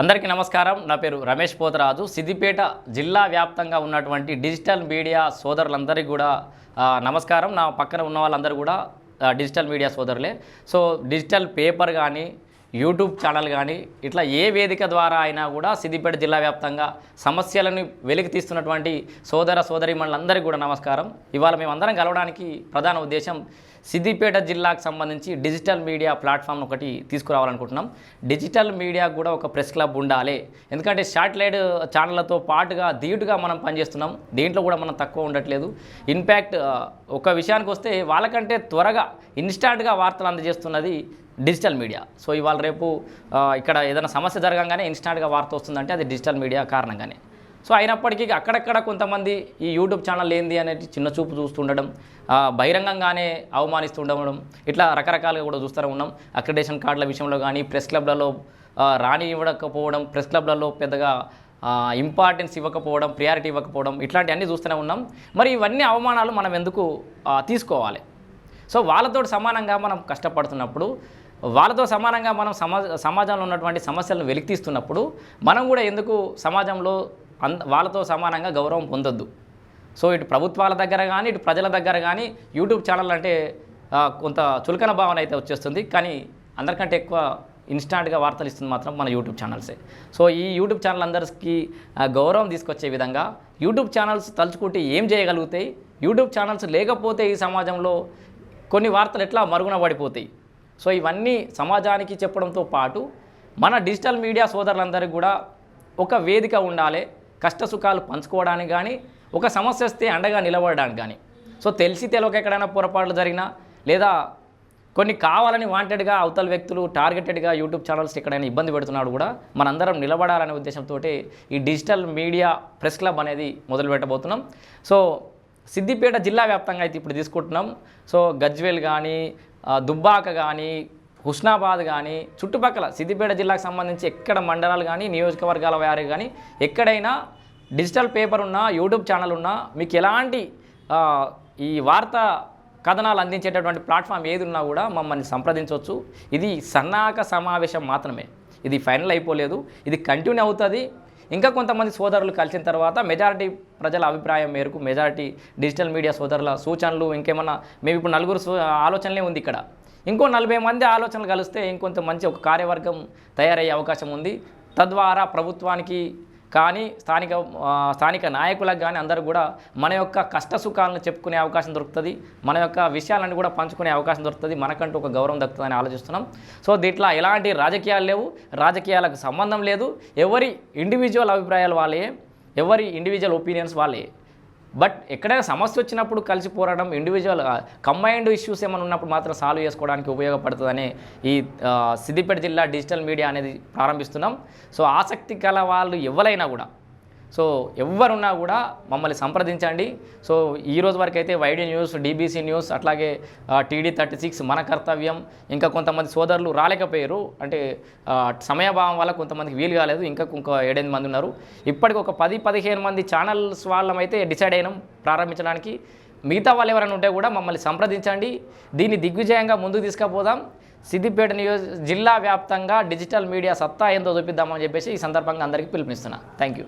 అందరికీ నమస్కారం. నా పేరు రమేష్ పోతరాజు. సిద్దిపేట జిల్లా వ్యాప్తంగా ఉన్నటువంటి డిజిటల్ మీడియా సోదరులందరికీ కూడా నమస్కారం. నా పక్కన ఉన్న వాళ్ళందరూ కూడా డిజిటల్ మీడియా సోదరులే. సో డిజిటల్ పేపర్ కానీ యూట్యూబ్ ఛానల్ కానీ ఇట్లా ఏ వేదిక ద్వారా అయినా కూడా సిద్దిపేట జిల్లా వ్యాప్తంగా సమస్యలను వెలికి తీస్తున్నటువంటి సోదర సోదరిమణులందరికీ కూడా నమస్కారం. ఇవాళ మేమందరం కలవడానికి ప్రధాన ఉద్దేశం సిద్దిపేట జిల్లాకు సంబంధించి డిజిటల్ మీడియా ప్లాట్ఫామ్ ఒకటి తీసుకురావాలనుకుంటున్నాం. డిజిటల్ మీడియా కూడా ఒక ప్రెస్ క్లబ్ ఉండాలి. ఎందుకంటే శాటిలైట్ ఛానళ్ళతో పాటుగా ధీటుగా మనం పనిచేస్తున్నాం. దీంట్లో కూడా మనం తక్కువ ఉండట్లేదు. ఇన్ఫ్యాక్ట్ ఒక విషయానికి వస్తే వాళ్ళకంటే త్వరగా ఇన్స్టాంట్గా వార్తలు అందజేస్తున్నది డిజిటల్ మీడియా. సో ఇవాళ రేపు ఇక్కడ ఏదైనా సమస్య జరగంగానే ఇన్స్టాంట్గా వార్త వస్తుందంటే అది డిజిటల్ మీడియా కారణంగానే. సో అయినప్పటికీ అక్కడక్కడ కొంతమంది ఈ యూట్యూబ్ ఛానల్ ఏంది అనేది చిన్న చూపు చూస్తుండడం బహిరంగంగానే అవమానిస్తుండడం ఇట్లా రకరకాలుగా కూడా చూస్తూనే ఉన్నాం. అక్రిడేషన్ కార్డుల విషయంలో కానీ ప్రెస్ క్లబ్లలో రాణి రాని ఇవ్వకపోవడం ప్రెస్ క్లబ్లలో పెద్దగా ఇంపార్టెన్స్ ఇవ్వకపోవడం ప్రియారిటీ ఇవ్వకపోవడం ఇట్లాంటివన్నీ చూస్తూనే ఉన్నాం. మరి ఇవన్నీ అవమానాలు మనం ఎందుకు తీసుకోవాలి? సో వాళ్ళతో సమానంగా మనం కష్టపడుతున్నప్పుడు వాళ్ళతో సమానంగా మనం సమాజ సమాజంలో ఉన్నటువంటి సమస్యలను వెలికితీస్తున్నప్పుడు మనం కూడా ఎందుకు సమాజంలో అంద వాళ్ళతో సమానంగా గౌరవం పొందొద్దు? సో ఇటు ప్రభుత్వాల దగ్గర కానీ ఇటు ప్రజల దగ్గర కానీ యూట్యూబ్ ఛానల్ అంటే కొంత చులకన భావన అయితే వచ్చేస్తుంది. కానీ అందరికంటే ఎక్కువ ఇన్స్టాంట్గా వార్తలు ఇస్తుంది మాత్రం మన యూట్యూబ్ ఛానల్సే. సో ఈ యూట్యూబ్ ఛానల్ అందరికీ గౌరవం తీసుకొచ్చే విధంగా యూట్యూబ్ ఛానల్స్ తలుచుకుంటే ఏం చేయగలుగుతాయి? యూట్యూబ్ ఛానల్స్ లేకపోతే ఈ సమాజంలో కొన్ని వార్తలు ఎట్లా మరుగున పడిపోతాయి? సో ఇవన్నీ సమాజానికి చెప్పడంతో పాటు మన డిజిటల్ మీడియా సోదరులందరికీ కూడా ఒక వేదిక ఉండాలి కష్ట సుఖాలు పంచుకోవడానికి కానీ ఒక సమస్య వస్తే అండగా నిలబడడానికి కానీ. సో తెలిసి తెలియక ఎక్కడైనా పొరపాట్లు జరిగినా లేదా కొన్ని కావాలని వాంటెడ్గా అవతల వ్యక్తులు టార్గెటెడ్గా యూట్యూబ్ ఛానల్స్ ఎక్కడైనా ఇబ్బంది పెడుతున్నాడు కూడా మనందరం నిలబడాలనే ఉద్దేశంతో ఈ డిజిటల్ మీడియా ప్రెస్ క్లబ్ అనేది మొదలు పెట్టబోతున్నాం. సో సిద్దిపేట జిల్లా వ్యాప్తంగా అయితే ఇప్పుడు తీసుకుంటున్నాం. సో గజ్వేల్ కానీ దుబ్బాక కానీ హుస్నాబాద్ కానీ చుట్టుపక్కల సిద్దిపేట జిల్లాకు సంబంధించి ఎక్కడ మండలాలు కానీ నియోజకవర్గాల వారి కానీ ఎక్కడైనా డిజిటల్ పేపర్ ఉన్నా యూట్యూబ్ ఛానల్ ఉన్నా మీకు ఎలాంటి ఈ వార్త కథనాలు అందించేటటువంటి ప్లాట్ఫామ్ ఏది ఉన్నా కూడా మమ్మల్ని సంప్రదించవచ్చు. ఇది సన్నాహక సమావేశం మాత్రమే. ఇది ఫైనల్ అయిపోలేదు. ఇది కంటిన్యూ అవుతుంది. ఇంకా కొంతమంది సోదరులు కలిసిన తర్వాత మెజారిటీ ప్రజల అభిప్రాయం మేరకు మెజారిటీ డిజిటల్ మీడియా సోదరుల సూచనలు ఇంకేమన్నా మేము ఇప్పుడు నలుగురు సూ- ఆలోచనలే ఉంది ఇక్కడ. ఇంకో నలభై మంది ఆలోచనలు కలిస్తే ఇంకొంత మంచి ఒక కార్యవర్గం తయారయ్యే అవకాశం ఉంది. తద్వారా ప్రభుత్వానికి కానీ స్థానిక స్థానిక నాయకులకు కానీ అందరూ కూడా మన యొక్క కష్ట సుఖాలను చెప్పుకునే అవకాశం దొరుకుతుంది. మన యొక్క విషయాలను కూడా పంచుకునే అవకాశం దొరుకుతుంది. మనకంటూ ఒక గౌరవం దక్కుతుందని ఆలోచిస్తున్నాం. సో దీంట్లో ఎలాంటి రాజకీయాలు లేవు. రాజకీయాలకు సంబంధం లేదు. ఎవరి ఇండివిజువల్ అభిప్రాయాలు వాళ్ళే ఎవరి ఇండివిజువల్ ఒపీనియన్స్ వాళ్ళే బట్ ఎక్కడైనా సమస్య వచ్చినప్పుడు కలిసి పోరాడడం ఇండివిజువల్ కంబైన్డ్ ఇష్యూస్ ఏమైనా ఉన్నప్పుడు మాత్రం సాల్వ్ చేసుకోవడానికి ఉపయోగపడుతుందని ఈ సిద్దిపేట జిల్లా డిజిటల్ మీడియా అనేది ప్రారంభిస్తున్నాం. సో ఆసక్తి కల వాళ్ళు ఎవరైనా కూడా సో ఎవరున్నా కూడా మమ్మల్ని సంప్రదించండి. సో ఈ రోజు వరకు అయితే వైడి న్యూస్ డీబీసీ న్యూస్ అట్లాగే టీడీ థర్టీ సిక్స్ మన కర్తవ్యం. ఇంకా కొంతమంది సోదరులు రాలేకపోయారు. అంటే సమయభావం వల్ల కొంతమందికి వీలు కాలేదు. ఇంకా ఇంకొక ఏడెనిమిది మంది ఉన్నారు. ఇప్పటికి ఒక పది పదిహేను మంది ఛానల్స్ వాళ్ళమైతే డిసైడ్ అయినాం ప్రారంభించడానికి. మిగతా వాళ్ళు ఎవరైనా ఉంటే కూడా మమ్మల్ని సంప్రదించండి. దీన్ని దిగ్విజయంగా ముందుకు తీసుకుపోదాం. సిద్దిపేట నియోజ జిల్లా వ్యాప్తంగా డిజిటల్ మీడియా సత్తా ఏందో చూపిద్దామని చెప్పేసి ఈ సందర్భంగా అందరికీ పిలుపునిస్తున్నా. Thank you.